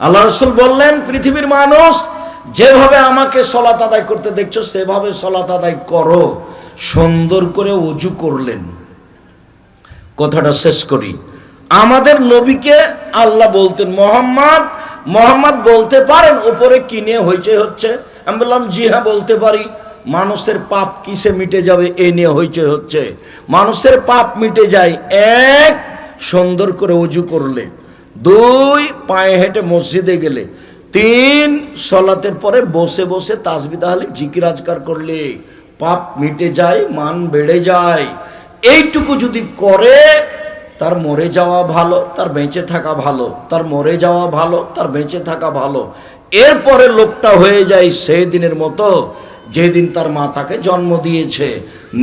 আল্লাহ রসুল বললেন, পৃথিবীর মানুষ যেভাবে আমাকে সলাত আদায় করতে দেখছ, সেভাবে সলাত আদায় করো। সুন্দর করে অজু করলেন। কথাটা শেষ করি। আমাদের নবীকে আল্লাহ বলতেন, মোহাম্মদ মোহাম্মদ বলতে পারেন ওপরে কিনে হইচই হচ্ছে? আমি বললাম, জি হ্যাঁ বলতে পারি। মানুষের পাপ কিসে মিটে যাবে, এ নিয়ে হইচই হচ্ছে। মানুষের পাপ মিটে যায়, এক সুন্দর করে অজু করলে। দুই পায়ে হেঁটে মসজিদে গেলে, তিন সলাতের পরে বসে বসে তাসবি তাহলে জিকির আজকার করলে পাপ মিটে যায়, মান বেড়ে যায়। এইটুকু যদি করে, তার মরে যাওয়া ভালো, তার বেঁচে থাকা ভালো, তার মরে যাওয়া ভালো, তার বেঁচে থাকা ভালো। এরপরে লোকটা হয়ে যায় সেই দিনের মতো, যেদিন তার মা তাকে জন্ম দিয়েছে।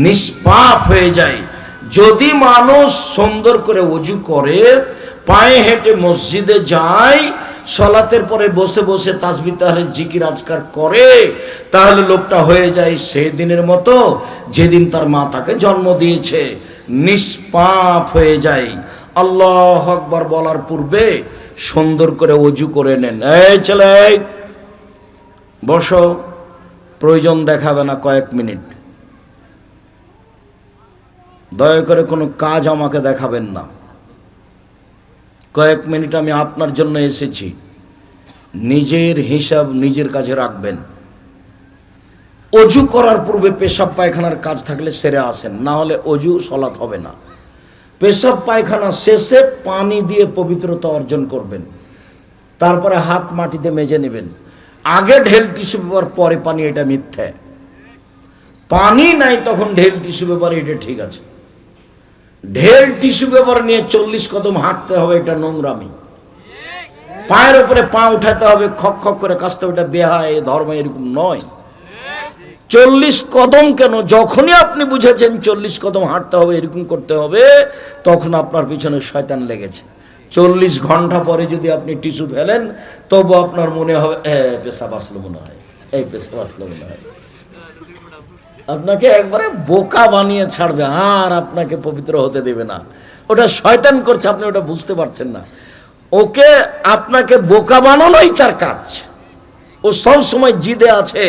নিষ্পাপ হয়ে যায়। যদি মানুষ সুন্দর করে অজু করে পায়ে হেঁটে মসজিদে যায়, সলাতের পরে বসে বসে তাসবি তাহলে জিকির আজকার করে, তাহলে লোকটা হয়ে যায় সেই দিনের মতো, যেদিন তার মা তাকে জন্ম দিয়েছে, নিষ্পাপ হয়ে যায়। আল্লাহ আকবার বলার পূর্বে সুন্দর করে অজু করে নেন। এই ছেলে, বসো, প্রয়োজন দেখাবে না কয়েক মিনিট। দয়া করে কোনো কাজ আমাকে দেখাবেন না। কয়েক মিনিট আমি আপনার জন্য এসেছি। নিজের হিসাব নিজের কাছে রাখবেন। অজু করার পূর্বে পেশাব পায়খানার কাজ থাকলে সেরে আসেন, না হলে অজু সলাৎ হবে না। পেশাব পায়খানা শেষে পানি দিয়ে পবিত্রতা অর্জন করবেন। তারপরে হাত মাটিতে মেজে নেবেন। আগে ঢেল টিস্যু পেপার, পরে পানি, এটা মিথ্যে। পানি নাই তখন ঢেল টিস্যু পেপার, এটা ঠিক আছে। ঢেল টিস্যু পেপার নিয়ে চল্লিশ কদম হাঁটতে হবে, এটা নোংরামি। পায়ের উপরে পা উঠাতে হবে, খক খক করে কাজতে হবে এটা বেহায় ধর্ম এরকম নয়। চল্লিশ কদম কেন? যখনই আপনি বুঝেছেন চল্লিশ কদম হাঁটতে হবে, এরকম করতে হবে, তখন আপনার পিছনে শয়তান লেগেছে। চল্লিশ ঘণ্টা পরে যদি আপনি টিস্যু ফেলেন, তবু আপনার মনে হবে হ্যাঁ পেশাব আসলো মনে হয়, এই পেশাব আসলো মনে হয়। আপনাকে একবারে বোকা বানিয়ে ছাড়বে, আর আপনাকে পবিত্র হতে দেবে না। ওটা শয়তান করছে, আপনি ওটা বুঝতে পারছেন না। ওকে আপনাকে বোকা বানানোই তার কাজ। ও সব সময় জিদে আছে,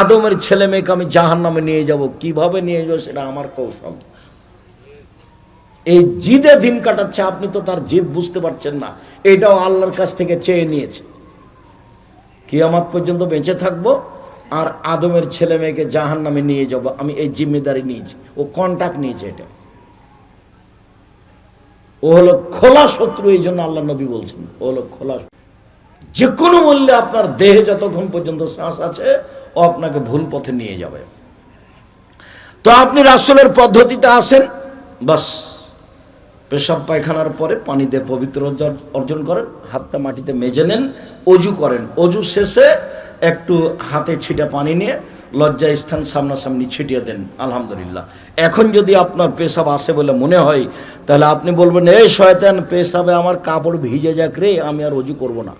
আদমের ছেলে মেয়েকে আমি জাহান নামে নিয়ে যাব, কীভাবে নিয়ে যাব সেটা আমার কৌশল। এই জিদে দিন কাটাচ্ছে, আপনি তো তার জিদ বুঝতে পারছেন না। এটাও আল্লাহর কাছ থেকে চেয়ে নিয়েছে। কিয়ামাত পর্যন্ত বেঁচে থাকব আর আদমের ছেলে মেয়েকে জাহান নামে নিয়ে যাব। আমি এই জিম্মেদারি নিয়েছি। ও কন্ট্যাক্ট নিয়েছে এটা। ও হলো খোলা শত্রু, এই জন্য আল্লাহ নবী বলছেন, ও হলো খোলা। যে কোনো মূল্যে আপনার দেহে যতক্ষণ পর্যন্ত শ্বাস আছে, ও আপনাকে ভুল পথে নিয়ে যাবে। তো আপনি রাসূলের পদ্ধতিতে আসেন, বাস। পেশাব পায়খানার পরে পানি দিয়ে পবিত্র অর্জন করেন, হাতটা মাটিতে মেজে নেন, অজু করেন। অজু শেষে একটু হাতে ছিটা পানি নিয়ে লজ্জা স্থান সামনাসামনি ছিটিয়ে দেন, আলহামদুলিল্লাহ। এখন যদি আপনার পেশাব আসে বলে মনে হয়, তাহলে আপনি বলবেন, এই শয়তান, পেশাবে আমার কাপড় ভিজে যাক রে, আমি আর অজু করব না।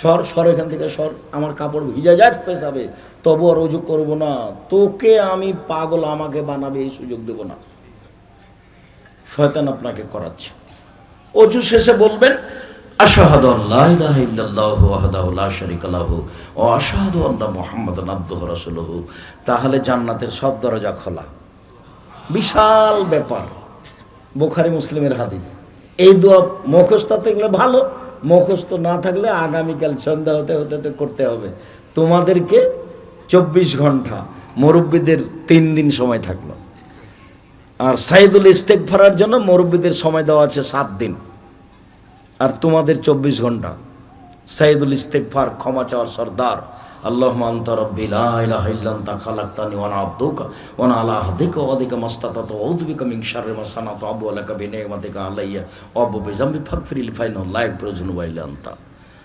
সর সর এখান থেকে, সর, আমার কাপড় ভিজে যাক পেশাবে, তবু আর অজু করব না। তোকে আমি পাগল আমাকে বানাবে, এই সুযোগ দেব না। শয়তান আপনাকে করাচ্ছে। অজু শেষে বলবেন আশাহাদু আল্লাহ ইলাহা ইল্লাল্লাহু ওয়াহদাহু লা শারীকা লাহু ওয়া আশহাদু আন্না মুহাম্মাদান আবদুহু রাসূলুহু। তাহলে জান্নাতের সব দরজা খোলা। বিশাল ব্যাপার। বুখারী মুসলিমের হাদিস। এই দোয়া মুখস্থ থাকলে ভালো, মুখস্থ না থাকলে আগামীকাল সন্ধ্যা হতে হতে হতে করতে হবে। তোমাদেরকে চব্বিশ ঘণ্টা মুরব্বীদের তিন দিন সময় থাকল। আর সাইদুল ইস্তেক ফারার জন্য মুরব্বীদের সময় দেওয়া আছে সাত দিন। আর তোমাদের চব্বিশ ঘণ্টা। সাইদুল ইস্তেক ফার ক্ষমা চাওয়ার সর্দার। আল্লাহ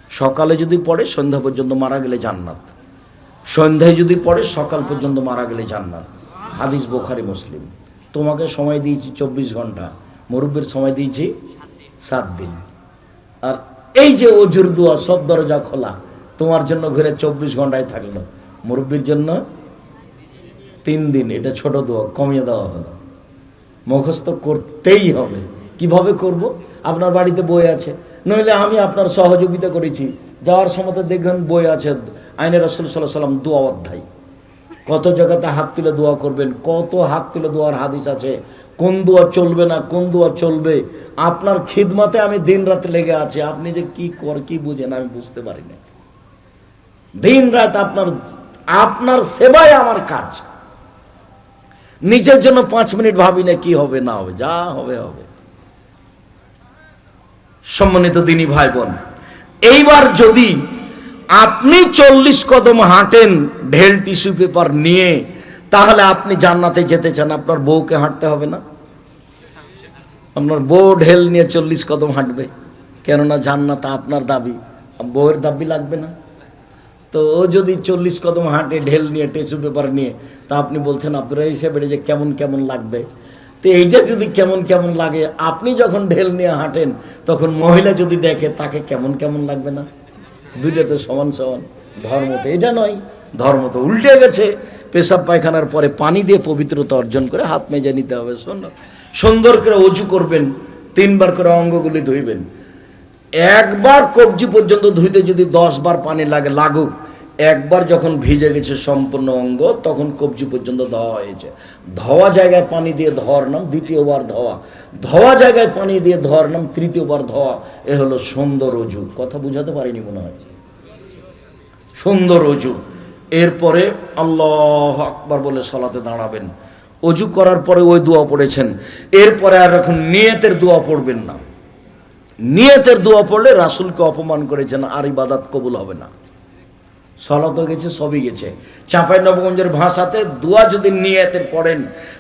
সকালে যদি পড়ে, সন্ধ্যা পর্যন্ত মারা গেলে জান্নাত। সন্ধ্যায় যদি পড়ে, সকাল পর্যন্ত মারা গেলে জান্নাত। হাদিস বোখারি, মুসলিম। তোমাকে সময় দিয়েছি চব্বিশ ঘণ্টা। মুরব্বীর সময় দিয়েছি সাত দিন। আর এই যে অজুর দোয়া, সব দরজা খোলা, তোমার জন্য ঘুরে চব্বিশ ঘন্টায় থাকল। মুরব্বীর জন্য তিন দিন, এটা ছোট দোয়া, কমিয়ে দেওয়া হলো। মুখস্থ করতেই হবে। কীভাবে করব? আপনার বাড়িতে বই আছে। নইলে আমি আপনার সহযোগিতা করেছি। যাওয়ার সময় দেখবেন বই আছে, আইনের রসুল সাল্লাহ সাল্লাম দোয়া অধ্যায়। কত জায়গাতে হাত তুলে দোয়া করবেন, কত হাত তুলে দোয়ার হাদিস আছে। কোন দোয়া চলবে না, কোন দোয়া চলবে? আপনার খিদমাতে আমি দিন রাত লেগে আছি। আপনি যে কি কর, কি বুঝেন, আমি বুঝতে পারি না দিন রাত আপনার আপনার সেবাই আমার কাজ। নিজের জন্য পাঁচ মিনিট ভাবি না কি হবে, না হবে, যা হবে হবে। সম্মানিত দিনী ভাই বোন এইবার যদি আপনি চল্লিশ কদম হাঁটেন ঢেল টিস্যু পেপার নিয়ে, তাহলে আপনি জান্নাতে যেতে চান, আপনার বউকে হাঁটতে হবে না। আপনার বউ ঢেল নিয়ে চল্লিশ কদম হাঁটবে। কেননা জান্নাত আপনার দাবি। বউয়ের দাবি লাগবে না। তো ও যদি চল্লিশ কদম হাঁটে, ঢেল নিয়ে টিস্যু পেপার নিয়ে, তা আপনি বলছেন, আপনারা হিসেবে যে কেমন কেমন লাগবে? তো এইটা যদি কেমন কেমন লাগে, আপনি যখন ঢেল নিয়ে হাঁটেন, তখন মহিলা যদি দেখে, তাকে কেমন কেমন লাগবে না? দুইটা তো সমান সমান। ধর্ম তো এটা নয়। ধর্ম তো উল্টে গেছে। পেশাব পায়খানার পরে পানি দিয়ে পবিত্রতা অর্জন করে হাত মেজে নিতে হবে, শোন। সুন্দর করে অজু করবেন, তিনবার করে অঙ্গগুলি ধুইবেন। একবার কবজি পর্যন্ত ধুইতে যদি দশ বার পানি লাগে, লাগুক, একবার যখন ভিজে গেছে সম্পূর্ণ অঙ্গ, তখন কবজি পর্যন্ত ধোয়া হয়েছে। ধোয়া জায়গায় পানি দিয়ে ধোয়ার নাম, দ্বিতীয়বার ধোয়া। ধোয়া জায়গায় পানি দিয়ে ধোয়ার নাম, তৃতীয়বার ধোয়া। এ হলো সুন্দর অজু। কথা বুঝাতে পারিনি মনে হয়। সুন্দর অজু। এরপরে আল্লাহ আকবার বলে সলাতে দাঁড়াবেন। অজু করার পরে ওই দোয়া পড়েছেন। এরপরে আর এখন নিয়তের দোয়া পড়বেন না। নিয়তের দোয়া পড়লে রাসুলকে অপমান করেছেন, আর ইবাদাত কবুল হবে না। সলাতও গেছে, সবই গেছে। চাঁপাই নবগঞ্জের ভাষাতে দোয়া যদি নিয়তের পড়েন,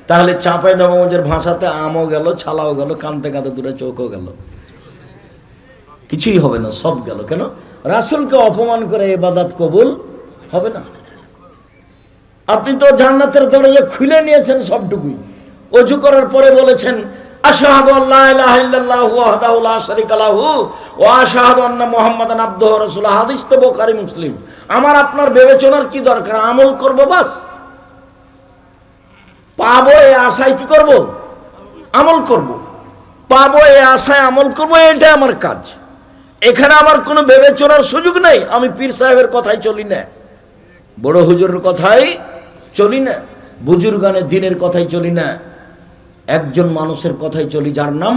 তাহলে চাঁপাই নবগঞ্জের ভাষাতে আমও গেল, ছালাও গেল কানতে কাঁদতে দূরে চোখও গেল। কিছুই হবে না, সব গেল। কেন? রাসুলকে অপমান করে এবাদাত কবুল হবে না। আপনি তো জান্নাতের দরজা খুলে নিয়েছেন সবটুকুই। অজু করার পরে বলেছেন মুসলিম। আমার আপনার বিবেচনার কি দরকার? আমল করব বাস। পাবো এই আশায় কি করব? আমল করব। পাবো এই আশায় আমল করব এটা আমার কাজ। এখানে আমার কোনো বিবেচনার সুযোগ নাই। আমি পীর সাহেবের কথাই চলি না। বড় হুজুরের কথাই চলি না। বুজুর্গানের দিনের কথাই চলি না। একজন মানুষের কথাই চলি, যার নাম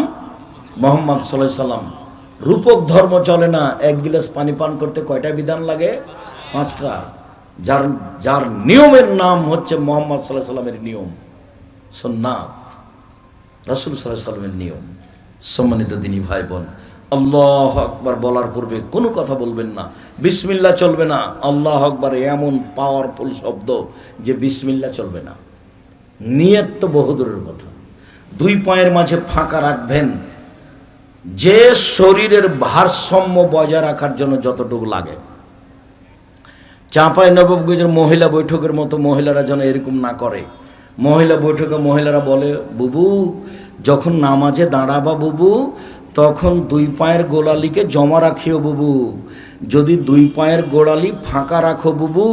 মোহাম্মদ সাল্লাহ সাল্লাম। রূপক ধর্ম চলে না। এক গিলাস পানি পান করতে কয়টা বিধান লাগে? পাঁচটা। যার যার নিয়মের নাম হচ্ছে মোহাম্মদ সাল্লাহ সাল্লামের নিয়ম। সন্ন্যাত রাসুল সাল্লাহ সাল্লামের নিয়ম। সম্মানিত দিনী ভাই বোন আল্লাহ আকবার বলার পূর্বে কোনো কথা বলবেন না। বিসমিল্লা চলবে না। আল্লাহ আকবার এমন পাওয়ারফুল শব্দ যে বিসমিল্লা চলবে না। নিয়ত তো বহুদূরের কথা। দুই পায়ের মাঝে ফাঁকা রাখবেন। যে শরীরের ভারসাম্য বজায় রাখার জন্য যতটুকু লাগে। চাঁপাই নবগঞ্জের মহিলা বৈঠকের মতো মহিলারা যেন এরকম না করে। মহিলা বৈঠকে মহিলারা বলে, বুবু, যখন নামাজে দাঁড়াবা বুবু তখন দুই পায়ের গোড়ালিকে জমা রাখিও বুবু। যদি দুই পায়ের গোড়ালি ফাঁকা রাখো বুবু,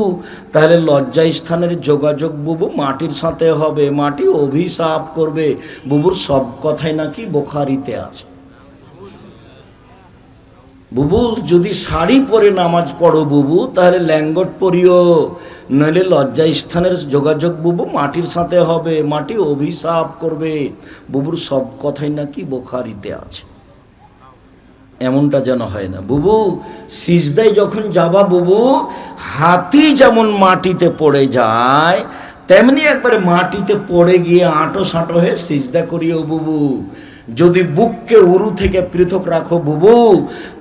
তাহলে লজ্জা স্থানের যোগাযোগ বুবু মাটির সাথে হবে, মাটি অভিশাপ করবে। বুবুর সব কথাই নাকি বোখারিতে আছে। বুবু, যদি শাড়ি পরে নামাজ পড়ো বুবু, তাহলে ল্যাঙ্গট পরিও। নইলে লজ্জা স্থানের যোগাযোগ বুবু মাটির সাথে হবে, মাটি অভিশাপ করবে। বুবুর সব কথাই নাকি বোখারিতে আছে। এমনটা যেন হয় না। বুবু, সিজদায় যখন যাবা বুবু, হাতি যেমন মাটিতে পড়ে যায়, তেমনি একবারে মাটিতে পড়ে গিয়ে আঁটো সাঁটো হয়ে সিজদা করিও বুবু। যদি বুককে উরু থেকে পৃথক রাখো বুবু,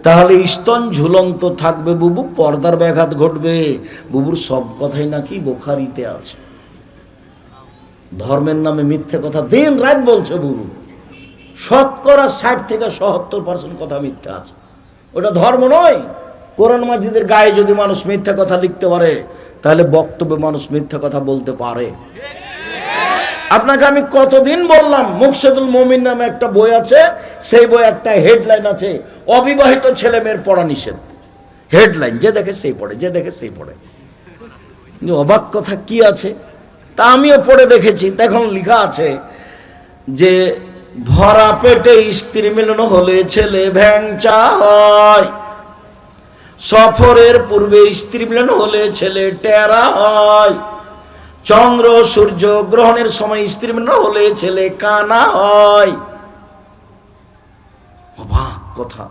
তাহলে স্তন ঝুলন্ত থাকবে বুবু, পর্দার ব্যাঘাত ঘটবে। বুবুর সব কথাই নাকি বোখারিতে আছে। ধর্মের নামে মিথ্যে কথা দিন রাত বলছে বুবু। শতকরা ষাট থেকে সত্তর পার্সেন্ট কথা মিথ্যা আছে। ওটা ধর্ম নয়। কোরআন মাজিদের গায়ে যদি মানুষ মিথ্যা কথা লিখতে পারে, তাহলে বক্তব্যে মানুষ মিথ্যা কথা বলতে পারে। আপনাকে আমি কতদিন বললাম, মুকসেদুল মমিন নামে একটা বই আছে, সেই বই একটা হেডলাইন আছে, অবিবাহিত ছেলে মেয়ের পড়া নিষেধ। হেডলাইন, যে দেখে সেই পড়ে, যে দেখে সেই পড়ে। অবাক কথা কি আছে? তা আমিও পড়ে দেখেছি। তখন লেখা আছে যে ভরা পেটে স্ত্রী মিলন হলে ছেলে ভ্যাংচা হয়। সফরের পূর্বে স্ত্রী মিলন হলে ছেলে টেরা হয়। চন্দ্র সূর্য গ্রহণের সময় স্ত্রী মিলন হলে ছেলে কানা হয়। অবাক কথা।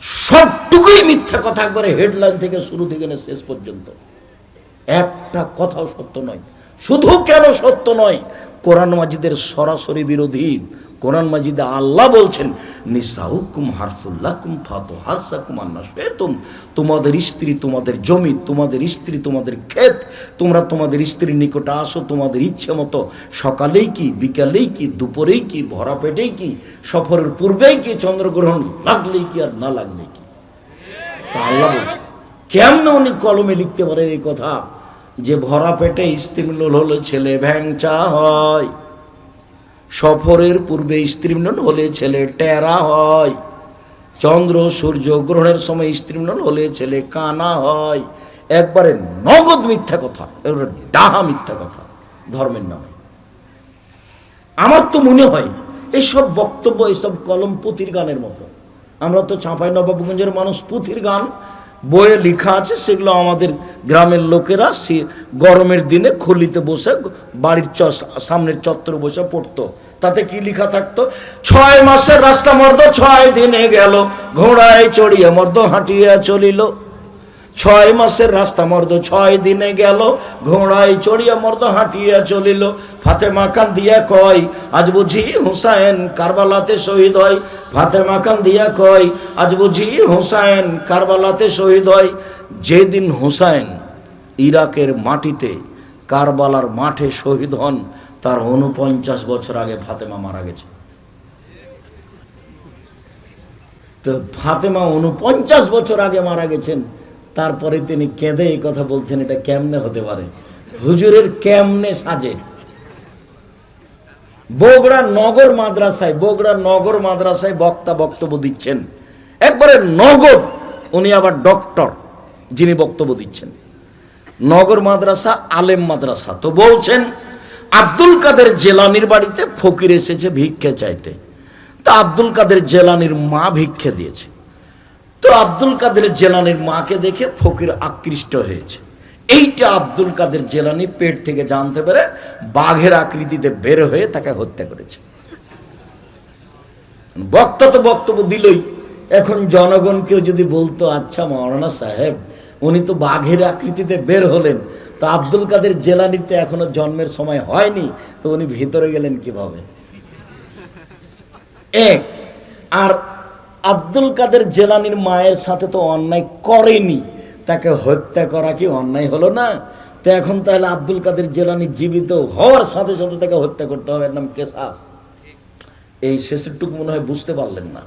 সবটুকুই মিথ্যা কথা একবারে হেডলাইন থেকে শুরু থেকে শেষ পর্যন্ত। একটা কথাও সত্য নয়। শুধু কেন সত্য নয়, কোরআন মাজিদের সরাসরি বিরোধী, কোরআন মাজিদে আল্লাহ বলছেন, নিসাউকুম হারফুল্লাকুম ফাতু হাসাকুম আন্নাসুম তোমাদের স্ত্রী, তোমাদের জমি, তোমাদের স্ত্রী, তোমাদের ক্ষেত, তোমরা তোমাদের স্ত্রীর নিকটে আসো, তোমাদের ইচ্ছে মতো সকালেই কি, বিকালেই কি, দুপুরেই কি, ভরা পেটেই কি, সফরের পূর্বেই কি, চন্দ্রগ্রহণ লাগলেই কি আর না লাগলেই কি? তা আল্লাহ বলছে কেমন উনি কলমে লিখতে পারেন এই কথা? যে ভরা পেটে স্ত্রীমিলন হলে ছেলে ভ্যাংচা হয়। সফরের পূর্বে স্ত্রীমিলন হলে ছেলে টেরা হয়। চন্দ্র, সূর্য গ্রহণের সময় স্ত্রীমিলন হলে ছেলে কানা হয়। একবারে নগদ মিথ্যা কথা এবারে ডাহা মিথ্যা কথা ধর্মের নামে। আমার তো মনে হয় এসব বক্তব্য, এসব কলম পুঁথির গানের মতো। আমরা তো চাঁপাই নবাবগঞ্জের মানুষ পুঁথির গান বইয়ে লেখা আছে, সেগুলো আমাদের গ্রামের লোকেরা সে গরমের দিনে খলিতে বসে বাড়ির চ সামনের চত্বর বসে পড়তো। তাতে কি লেখা থাকতো? ছয় মাসের রাস্তা মর্দ ছয় দিনে গেল, ঘোড়ায় চড়িয়ে মর্দ হাঁটিয়ে চলিল। ছয় মাসের রাস্তা মর্দ, ছয় দিনে গেল, ঘোড়ায় চড়িয়া মর্দ হাঁটিয়া চলিল। ফাতেমা কান দিয়া কয়, আজ বুঝি হুসাইন কারবালাতে শহীদ হয়। ফাতেমা কান দিয়া কয়, আজ বুঝি হুসাইন কারবালাতে শহীদ হয়। যেদিন হুসাইন ইরাকের মাটিতে কারবালার মাঠে শহীদ হন, তার উনপঞ্চাশ বছর আগে ফাতেমা মারা গেছে। তো ফাতেমা উনপঞ্চাশ বছর আগে মারা গেছেন। তারপরে তিনি কেঁদে এই কথা বলছেন, এটা কেমনে হতে পারে? হুজুরের কেমনে সাজে? বগুড়া নগর মাদ্রাসায়, বগুড়া নগর মাদ্রাসায় বক্তা বক্তব্য দিচ্ছেন। একবারে নগর, উনি আবার ডক্টর, যিনি বক্তব্য দিচ্ছেন। নগর মাদ্রাসা, আলেম মাদ্রাসা। তো বলছেন, আব্দুল কাদের জেলানির বাড়িতে ফকির এসেছে ভিক্ষে চাইতে। তা আব্দুল কাদের জেলানির মা ভিক্ষে দিয়েছে। তো আব্দুল কাদের জেলানির মাকে দেখে ফকির আকৃষ্ট হয়েছে। এইটা আব্দুল কাদের জেলানি পেট থেকে জানতে পেরে বাঘের আকৃতিতে বের হয়ে তাকে হত্যা করেছে। বক্তা তো বক্তব্য দিলই। এখন জনগণকেও যদি বলতো আচ্ছা মৌলানা সাহেব, উনি তো বাঘের আকৃতিতে বের হলেন। তো আব্দুল কাদের জেলানিতে এখনও জন্মের সময় হয়নি, তো উনি ভিতরে গেলেন কীভাবে? এক, আর আব্দুল কাদের জেলানির মায়ের সাথে তো অন্যায় করেনি। তাকে হত্যা করা কি অন্যায় হলো না? তো এখন তাহলে আব্দুল কাদের জেলানি জীবিত হওয়ার সাথে সাথে তাকে হত্যা করতে হবে। এর নাম কেসাস এই শেষেরটুকু মনে হয় বুঝতে পারলেন না।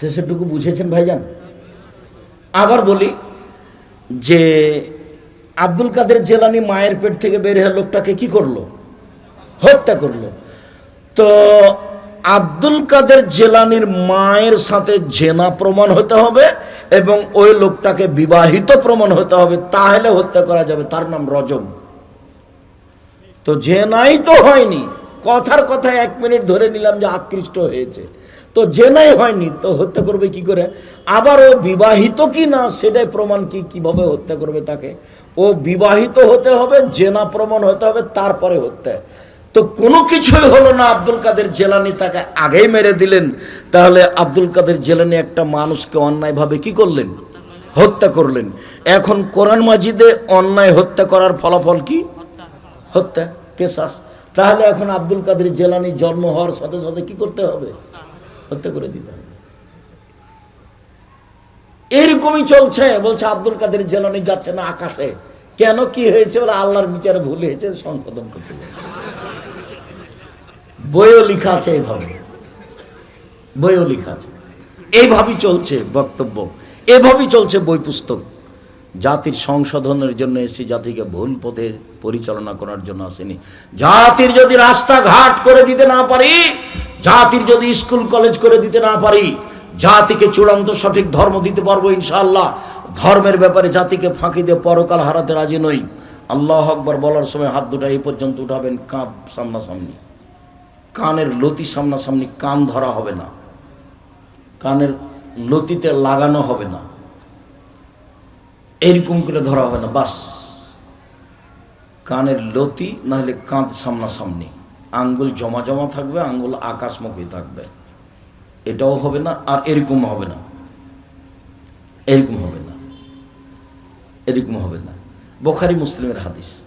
শেষেরটুকু বুঝেছেন ভাইজান? আবার বলি যে আব্দুল কাদের জেলানি মায়ের পেট থেকে বের হয়ে লোকটাকে কি করল? হত্যা করল। তো আব্দুল কাদের জেলানির মায়ের সাথে জেনা প্রমাণ হতে হবে এবং ওই লোকটাকে বিবাহিত প্রমাণ হতে হবে, তাহলে হত্যা করা যাবে, তার নাম রজম। তো জেনাই তো হয়নি। কথার কথা এক মিনিট ধরে নিলাম যে আকৃষ্ট হয়েছে। তো জেনাই হয়নি, তো হত্যা করবে কি করে? আবার ও বিবাহিত কি না, সেটাই প্রমাণ কি, কীভাবে হত্যা করবে তাকে? ও বিবাহিত হতে হবে, জেনা প্রমাণ হতে হবে, তারপরে হত্যা। তো কোনো কিছুই হলো না। আব্দুল কাদের জেলানি তাকে আগেই মেরে দিলেন। তাহলে আব্দুল কাদের জেলানি একটা মানুষকে অন্যায়ভাবে কি করলেন? হত্যা করলেন। এখন কোরআন মাজিদে অন্যায় হত্যা করার ফলাফল কি? হত্যা? কেসাস? তাহলে এখন আব্দুল কাদের জেলানি জন্ম হওয়ার সাথে সাথে কি করতে হবে? হত্যা করে দিতে হবে। এরকমই চলছে। বলছে, আব্দুল কাদের জেলানি যাচ্ছে না আকাশে। কেন কি হয়েছে বলে আল্লাহর বিচারে ভুল হয়েছে, সংশোধন করতে বইও লেখা আছে এইভাবে বইও লেখা আছে। এইভাবেই চলছে বক্তব্য। এভাবেই চলছে বই পুস্তক। জাতির সংশোধনের জন্য এসেছি, জাতিকে ভুল পথে পরিচালনা করার জন্য আসেনি। জাতির যদি রাস্তাঘাট করে দিতে না পারি, জাতির যদি স্কুল, কলেজ করে দিতে না পারি, জাতিকে চূড়ান্ত সঠিক ধর্ম দিতে পারব ইনশাআল্লাহ। ধর্মের ব্যাপারে জাতিকে ফাঁকি দিয়ে পরকাল হারাতে রাজি নই। আল্লাহ আকবর বলার সময় হাত দুটা এই পর্যন্ত উঠাবেন, কাঁপ সামনাসামনি। কানের লতি সামনাসামনি কান ধরা হবে না। কানের লতিতে লাগানো হবে না। এরকম করে ধরা হবে না, বাস। কানের লতি নাহলে কাঁধ সামনাসামনি। আঙ্গুল জমা জমা থাকবে, আঙ্গুল আকাশমুখী থাকবে। এটাও হবে না, আর এরকম হবে না। এরকম হবে না। এরকম হবে না। বোখারি মুসলিমের হাদিস।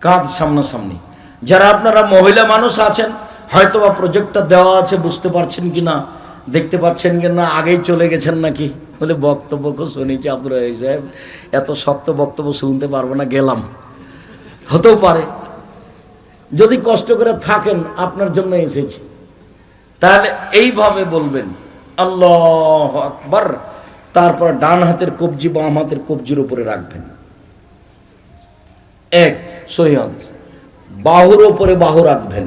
কাঁধ সামনাসামনি। যারা আপনারা মহিলা মানুষ আছেন হয়তো বা প্রজেক্টটা দেওয়া আছে, বুঝতে পারছেন কি না দেখতে পাচ্ছেন কি না, আগেই চলে গেছেন নাকি? বলে বক্তব্য খুব শুনেছি আব্দুর রহিম সাহেব, এত শক্ত বক্তব্য শুনতে পারব না, গেলাম। হতেও পারে। যদি কষ্ট করে থাকেন, আপনার জন্য এসেছি। তাহলে এইভাবে বলবেন, আল্লাহ আকবর। তারপর ডান হাতের কবজি, বাম হাতের কবজির উপরে রাখবেন। এক, সহি বাহুর ওপরে বাহু রাখবেন।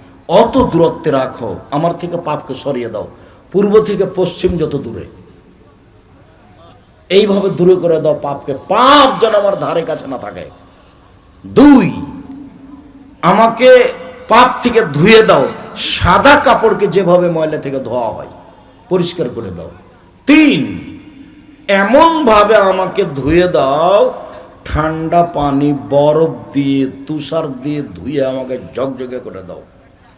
অত দূরত্বে রাখো, আমার থেকে পাপকে সরিয়ে দাও। পূর্ব থেকে পশ্চিম যত দূরে। এইভাবে দূরে করে দাও, পাপকে। পাপ যেন আমার ধারে কাছে না থাকে। দুই, আমাকে পাপ থেকে ধুয়ে দাও। সাদা কাপড়কে যেভাবে ময়লা থেকে ধোয়া হয়, পরিষ্কার করে দাও। তিন এমন ভাবে আমাকে ধুয়ে দাও, ঠান্ডা পানি, বরফ দিয়ে, তুষার দিয়ে ধুয়ে আমাকে জগজগে করে দাও।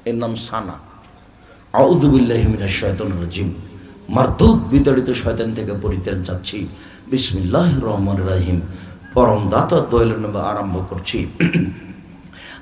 এর নাম সানা। আউদুবিল্লাহমিনা শয়তন রাজিম। মারদুদ বিতাড়িত শয়তান থেকে পরিত্রাণ চাচ্ছি। বিসমিল্লাহ রহমান রাহিম। পরম দাতা দোয়েল নেবে আরম্ভ করছি।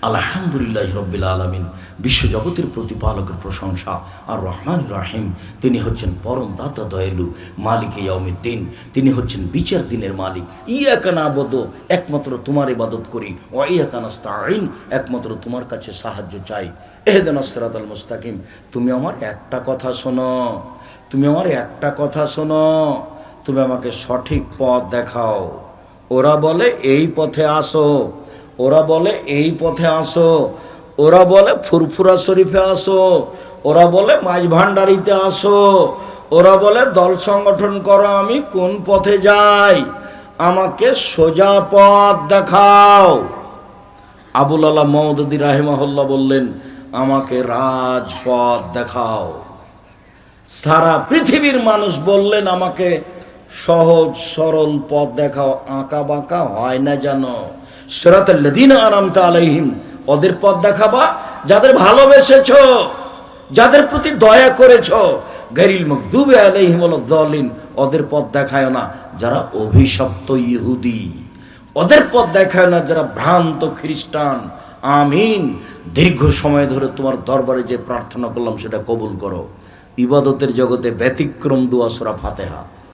আলহামদুলিল্লাহ রব্বিল আলমিন, বিশ্বজগতের প্রতিপালকের প্রশংসা। আর রহমান রাহিম, তিনি হচ্ছেন পরম দাতা দয়ালু, মালিক ইয়াউমিদ্দিন। তিনি হচ্ছেন বিচার দিনের মালিক। ইয়াকানা আবদ একমাত্র তোমার ইবাদত করি। ও ইয়াকানাস্তাইন একমাত্র তোমার কাছে সাহায্য চাই। এহেদেন আসরাত আল মুস্তাকিম। তুমি আমার একটা কথা শোনো। তুমি আমার একটা কথা শোনো। তুমি আমাকে সঠিক পথ দেখাও। ওরা বলে, এই পথে আসো। ওরা বলে, এই পথে আসো। ওরা বলে, ফুরফুরা শরীফে আসো। ওরা বলে মাঝ ভান্ডারিতে আসো। ওরা বলে, দল সংগঠন করো, আমি কোন পথে যাই? আমাকে সোজা পথ দেখাও। আবুল আল্লাহ মৌদুদি রাহেমাহুল্লাহ বললেন, আমাকে রাজপথ দেখাও। সারা পৃথিবীর মানুষ বললেন, আমাকে সহজ সরল পথ দেখাও। আঁকা বাঁকা হয় না জানো সেরাতাল্লাদিন আরামতা আলাইহিম, ওদের পথ দেখাবা, যাদের ভালোবেসেছ, যাদের প্রতি দয়া করেছ গারিল মকদুবে আলাইহিম দলিন ওদের পথ দেখায় না, যারা অভিশপ্ত ইহুদি। ওদের পথ দেখায় না, যারা ভ্রান্ত খ্রিস্টান। আমিন। দীর্ঘ সময় ধরে তোমার দরবারে যে প্রার্থনা করলাম, সেটা কবুল করো। ইবাদতের জগতে ব্যতিক্রম দুয়া সোরা ফাতেহা।